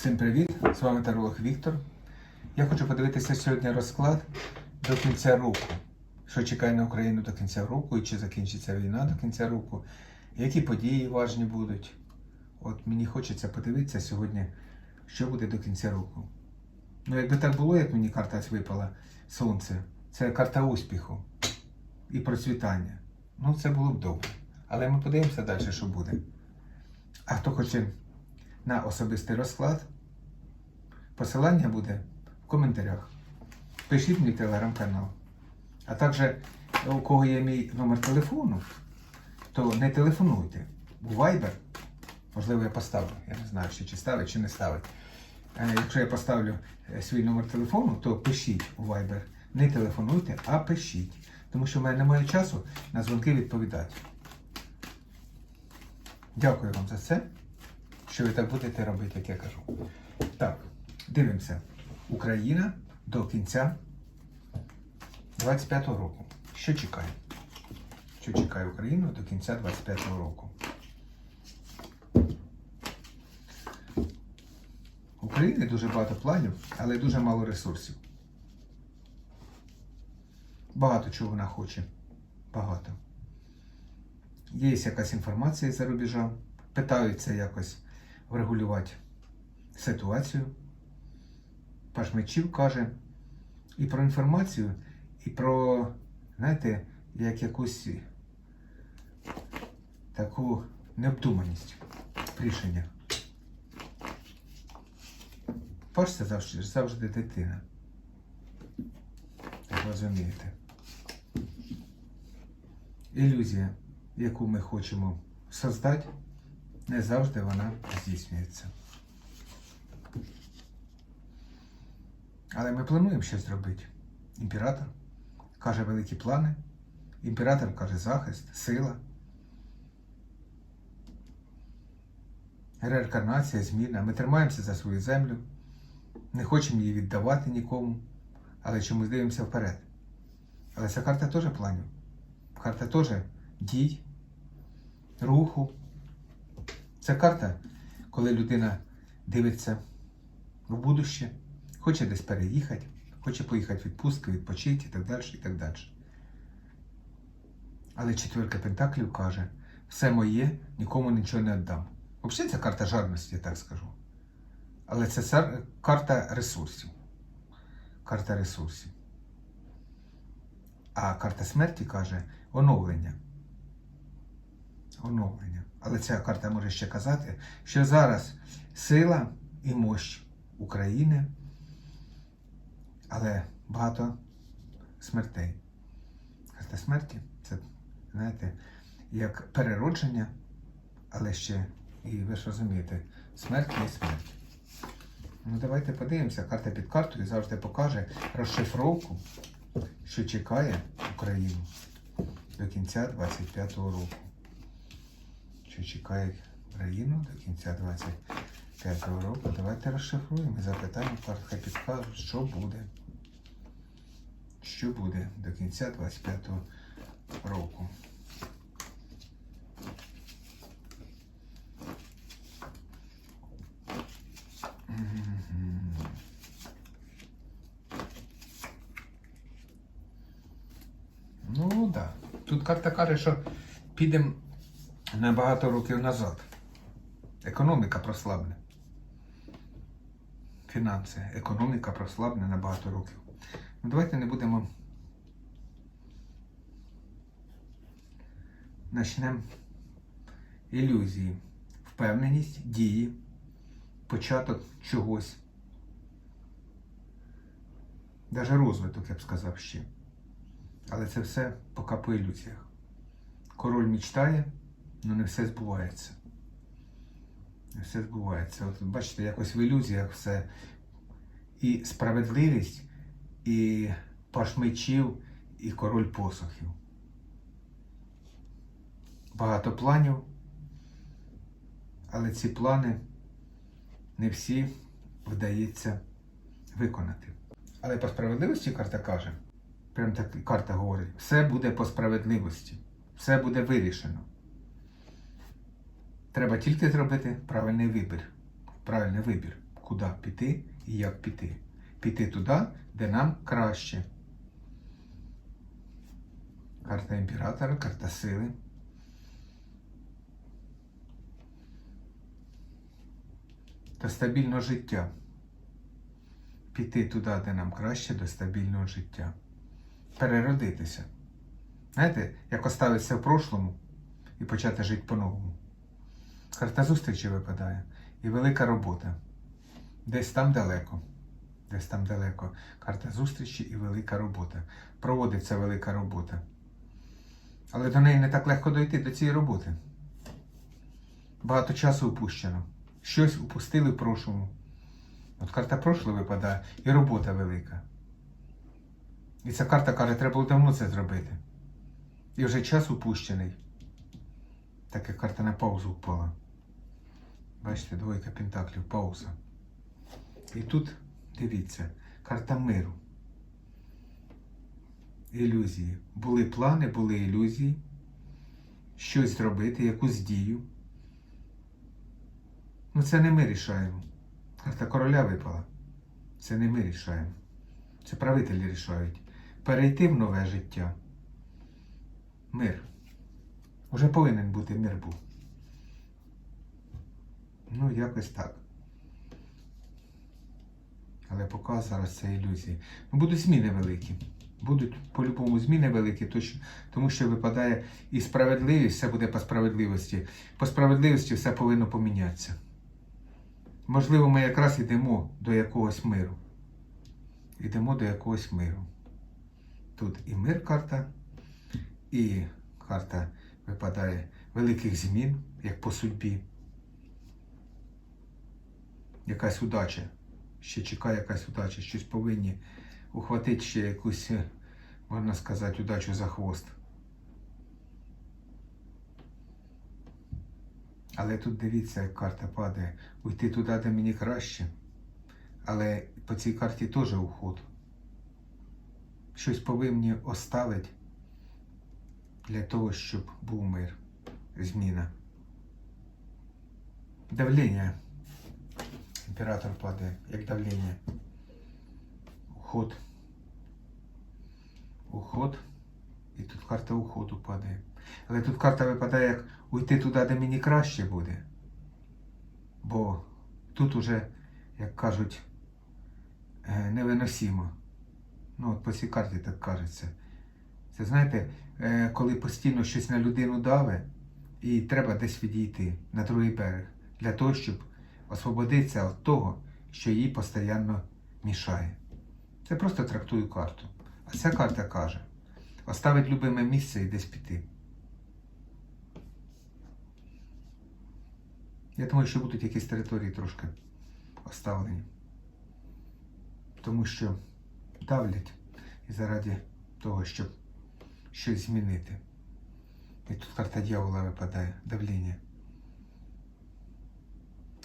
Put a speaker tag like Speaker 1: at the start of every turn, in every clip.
Speaker 1: Всім привіт! З вами таролог Віктор. Я хочу подивитися сьогодні розклад до кінця року. Що чекає на Україну до кінця року, і чи закінчиться війна до кінця року, які події важні будуть. От мені хочеться подивитися сьогодні, що буде до кінця року. Ну, якби так було, як мені карта випала сонце, це карта успіху і процвітання. Ну, це було б добре. Але ми подивимося далі, що буде. А хто хоче на особистий розклад, посилання буде в коментарях. Пишіть мій телеграм-канал. А також, у кого є мій номер телефону, то не телефонуйте. У Viber, можливо, я поставлю. Я не знаю, чи ставить, чи не ставить. Е, Якщо я поставлю е, свій номер телефону, то пишіть у Viber. Не телефонуйте, а пишіть. Тому що в мене немає часу на дзвонки відповідати. Дякую вам за це, що ви так будете робити, як я кажу. Так, дивимося. Україна до кінця 25-го року. Що чекає? Що чекає Україну до кінця 25-го року? України дуже багато планів, але дуже мало ресурсів. Багато чого вона хоче. Багато. Є якась інформація за рубежа, питаються якось врегулювати ситуацію. Паш мечів каже і про інформацію, і про, знаєте, як якусь таку необдуманість в рішеннях. Паш це завжди, завжди дитина. Як розумієте. Ілюзія, яку ми хочемо создати, не завжди вона здійснюється. Але ми плануємо щось зробити. Імператор каже великі плани, імператор каже захист, сила, реінкарнація, зміна. Ми тримаємося за свою землю, не хочемо її віддавати нікому, але чомусь дивимося вперед. Але ця карта теж планів. Карта теж дій, руху. Це карта, коли людина дивиться в будуще, хоче десь переїхати, хоче поїхати в відпустку, відпочити і так далі, і так далі. Але четверка Пентаклів каже, все моє, нікому нічого не віддам. Взагалі це карта жадності, я так скажу. Але це карта ресурсів. Карта ресурсів. А карта смерті каже оновлення. Оновлення. Але ця карта може ще казати, що зараз сила і мощ України, але багато смертей. Карта смерті це, знаєте, як переродження, але ще, і ви ж розумієте, смерть є смерть. Ну, давайте подивимося. Карта під картою завжди покаже розшифровку, що чекає Україну до кінця 25-го року. Що чекає Україну до кінця 25-го року. Давайте розшифруємо і запитаємо, картка підкаже, що буде. Що буде до кінця 25-го року. Ну так. Да. Тут карта каже, що підемо на багато років назад. Економіка прослабне. Фінанси. Економіка прослабне на багато років. Ну давайте не будемо. Начнемо ілюзії. Впевненість, дії, початок чогось. Даже розвиток, я б сказав ще. Але це все поки по ілюзіях. Король мічтає, але не все збувається. Не все збувається. От бачите, якось в ілюзіях все. І справедливість, і паш мечів, і король посохів. Багато планів, але ці плани не всі вдається виконати. Але по справедливості карта каже, прям так карта говорить, все буде по справедливості, все буде вирішено. Треба тільки зробити правильний вибір. Правильний вибір. куди піти і як піти. Піти туди, де нам краще. Карта імператора, карта сили. До стабільного життя. Піти туди, де нам краще, до стабільного життя. Переродитися. Знаєте, як оставитися в прошлому і почати жити по-новому. Карта зустрічі випадає. І велика робота. Десь там далеко. Десь там далеко. Карта зустрічі і велика робота. Проводиться велика робота. Але до неї не так легко дойти до цієї роботи. Багато часу упущено. Щось упустили в прошлому. От карта прошлого випадає і робота велика. І ця карта каже, треба було давно це зробити. І вже час упущений. Так як карта на паузу впала. Бачите, двойка пентаклів, пауза. І тут, дивіться, карта миру. Ілюзії. Були плани, були ілюзії. Щось зробити, якусь дію. Ну це не ми рішаємо. Карта короля випала. Це не ми рішаємо. Це правителі рішають. Перейти в нове життя. Мир. Уже повинен бути мир був. Ну, якось так. Але поки зараз це ілюзії. Ну, будуть зміни великі. Будуть по-любому зміни великі, тому що випадає і справедливість, все буде по справедливості. По справедливості все повинно помінятися. Можливо, ми якраз йдемо до якогось миру. Йдемо до якогось миру. Тут і мир карта, і карта випадає великих змін, як по судьбі. Якась удача. Ще чекає якась удача, щось повинні ухватити ще якусь, е, можна сказати, удачу за хвост. Але тут дивіться, як карта падає. Уйти туди, де мені краще. Але по цій карті теж уход. Щось повинні оставити для того, щоб був мир. Зміна. Давлення. Імператор падає, як давлення. Уход. Уход. І тут карта уходу падає. Але тут карта випадає, як уйти туди, де мені краще буде. Бо тут уже, як кажуть, е, невиносимо. Ну, от по цій карті так кажеться. Це знаєте, е, коли постійно щось на людину даве, і треба десь відійти на другий берег, для того, щоб освободитися від того, що їй постійно мішає. Це просто трактую карту. А ця карта каже: оставить любиме місце і десь піти. Я думаю, що будуть якісь території трошки оставлені. Тому що давлять і заради того, щоб щось змінити. І тут карта дьявола випадає, давлення.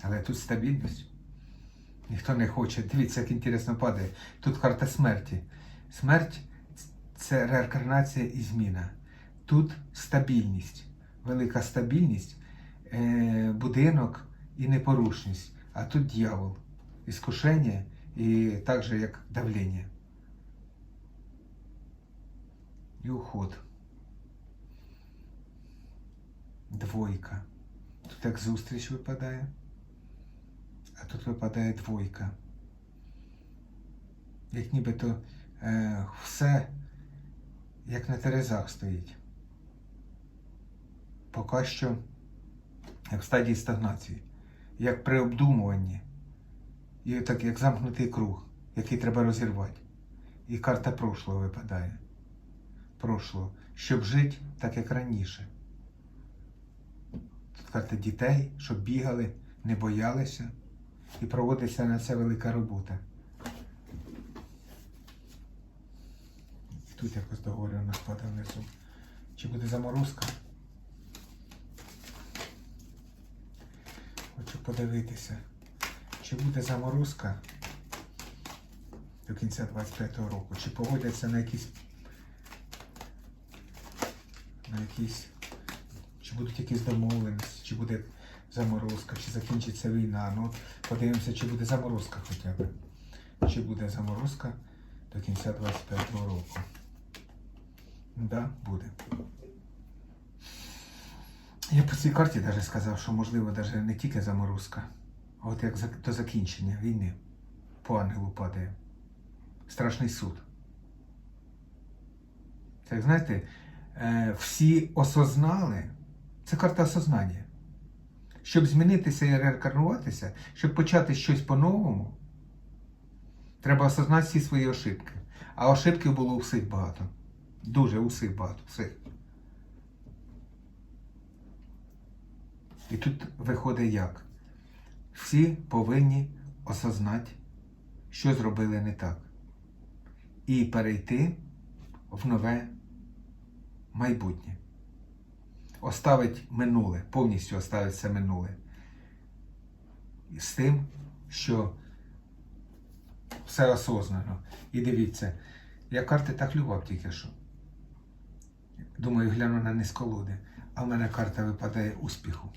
Speaker 1: Але тут стабільність. Ніхто не хоче. Дивіться, як інтересно падає. Тут карта смерті. Смерть це реінкарнація і зміна. Тут стабільність, велика стабільність, е, будинок і непорушність. А тут дьявол, іскушення і так же, як давлення. І уход. Двойка. Тут як зустріч випадає, а тут випадає двойка. Як нібито е, все як на терезах стоїть. Поки що як в стадії стагнації, як при обдумуванні, і так як замкнутий круг, який треба розірвати. І карта прошлого випадає. Прошлого. Щоб жити так, як раніше. Тут карта дітей, щоб бігали, не боялися. І проводиться на це велика робота. Тут якось договорю нас падає внизу. Чи буде заморозка? Хочу подивитися. Чи буде заморозка до кінця 25-го року? Чи погодяться на якісь. На якісь. Чи будуть якісь домовленості, чи буде заморозка, чи закінчиться війна. Ну, подивимося, чи буде заморозка хоча б. Чи буде заморозка до кінця 25-го року. Да, буде. Я по цій карті навіть сказав, що можливо навіть не тільки заморозка, а от як до закінчення війни по ангелу падає. Страшний суд. Як знаєте, е, всі осознали, це карта осознання. Щоб змінитися і реінкарнуватися, щоб почати щось по-новому, треба осознати всі свої ошибки. А ошибків було у всіх багато. Дуже у всіх багато. Всіх. І тут виходить як? Всі повинні осознати, що зробили не так. І перейти в нове майбутнє. Оставить минуле, повністю оставить це минуле. І з тим, що все осознано. І дивіться, я карти так любав тільки що. Думаю, гляну на низ колоди, а в мене карта випадає успіху.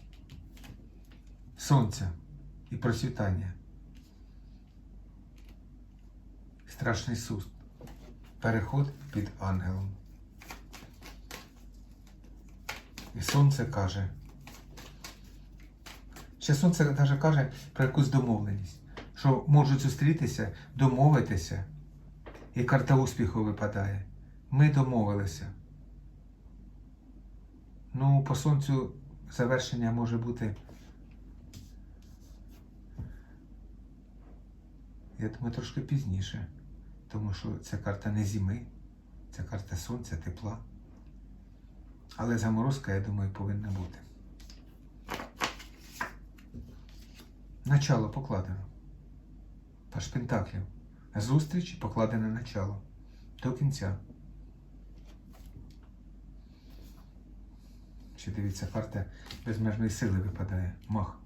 Speaker 1: Сонця і процвітання. Страшний суд. Переход під ангелом. І сонце каже. Ще сонце навіть каже про якусь домовленість, що можуть зустрітися, домовитися, і карта успіху випадає. Ми домовилися. Ну, по сонцю завершення може бути. Я думаю, трошки пізніше, тому що це карта не зими, це карта сонця, тепла. Але заморозка, я думаю, повинна бути. Начало покладено. Паш Пентаклів. Зустріч покладене начало. До кінця. Ще дивіться, карта безмежної сили випадає. Мах.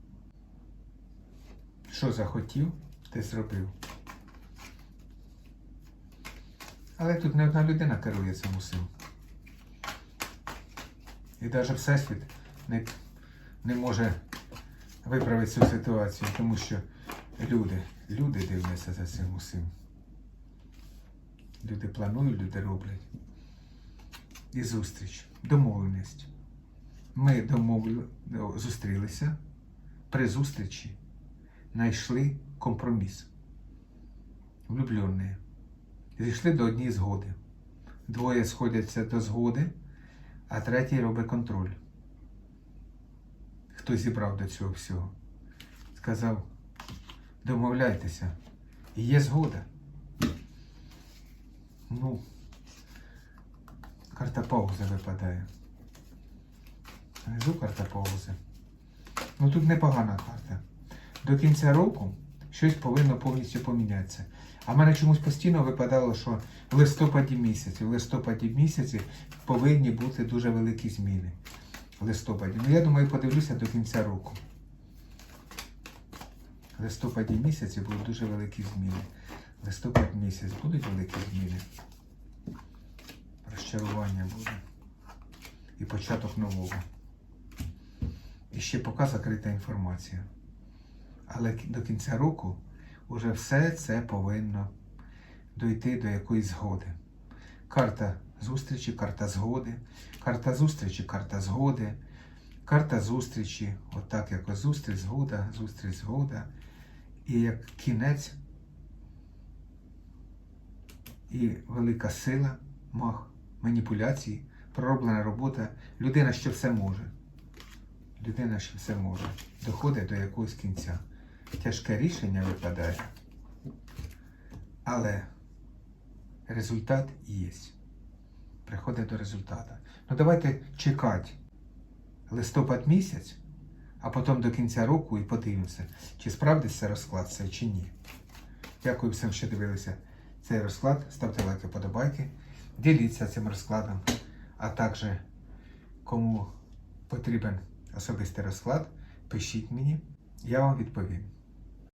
Speaker 1: Що захотів, ти зробив. Але тут не одна людина керує цим усім. І навіть Всесвіт не, не може виправити цю ситуацію, тому що люди, люди дивляться за цим усім. Люди планують, люди роблять. І зустріч, домовленість. Ми домовили, зустрілися при зустрічі, знайшли компроміс. Влюблені. Зійшли до однієї згоди. Двоє сходяться до згоди, а третій робить контроль. Хто зібрав до цього всього? Сказав, домовляйтеся. І є згода. Ну, карта паузи випадає. Внизу карта паузи. Ну тут непогана карта. До кінця року щось повинно повністю помінятися. А в мене чомусь постійно випадало, що в листопаді місяці, в листопаді місяці повинні бути дуже великі зміни. В листопаді. Ну я думаю, подивлюся до кінця року. В листопаді місяці будуть дуже великі зміни. Листопад місяць будуть великі зміни. Розчарування буде. І початок нового. І ще поки закрита інформація. Але до кінця року уже все це повинно дойти до якоїсь згоди. Карта зустрічі, карта згоди, карта зустрічі, карта згоди, карта зустрічі, отак якось зустріч, згода, зустріч, згода. І як кінець, і велика сила, мах, маніпуляції, пророблена робота, людина, що все може. Людина, що все може, доходить до якогось кінця. Тяжке рішення випадає, але результат є. Приходить до результату. Ну давайте чекати листопад місяць, а потім до кінця року і подивимося, чи справдиться розклад це чи ні. Дякую всім, що дивилися цей розклад. Ставте лайки, подобайки, діліться цим розкладом, а також кому потрібен особистий розклад, пишіть мені, я вам відповім.